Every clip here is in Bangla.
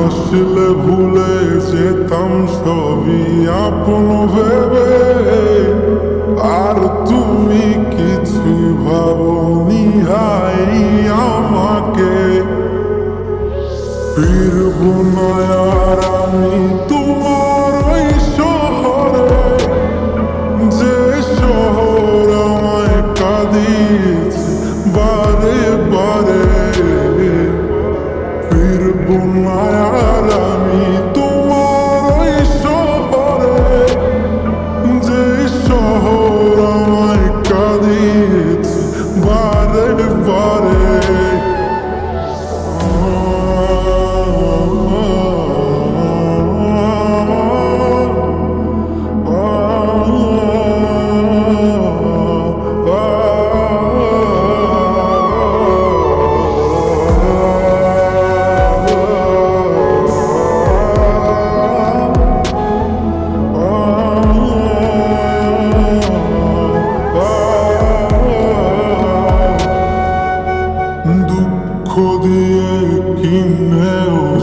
হাসলে ভুলে যেতাম সবই আপন ভেবে। আর তুমি কিছু ভাবনি হাই আমাকে। ফিরবো না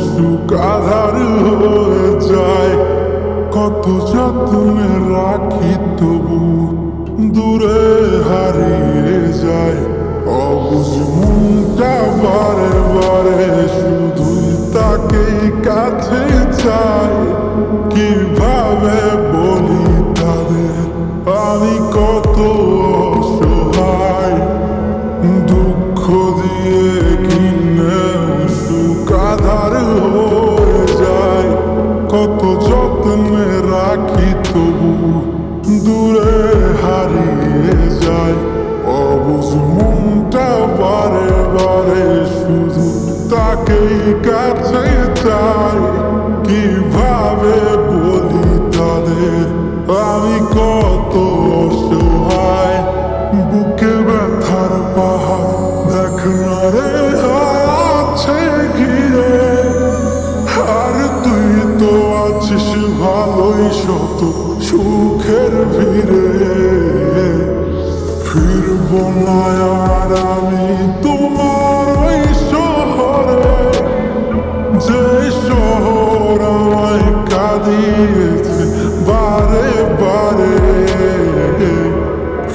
সুখ আধার হয়ে যায়। কত যত্নে রাখি তবু দূরে হারিয়ে যায়। অবুঝ মনটা বারে বারে শুধুই তাকেই কাছে চায় কীভাবে বলি তাদের, আমি কত অসহায়। দুঃখ দিয়ে কিনে আধার হয়ে যায়। কত যত্নে রাখি তবু দূরে হারিয়ে যায়। অবুঝ মনটা বারে বারে, শুধু তাকেই কাছে চায় কীভাবে বলি তাদের, আমি কত অসহায়। বুকে ব্যথার পাহাড় দেখ না রে। শত সুখের ভিড়ে ফিরব না আর আমি তোমার শহরে। যে শহর আমায় কাঁদিয়েছে বারে বারে,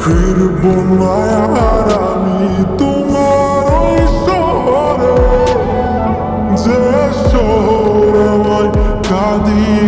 ফিরব না আর আমি তোমার শহরে। যে শহর আমায় কাঁদিয়ে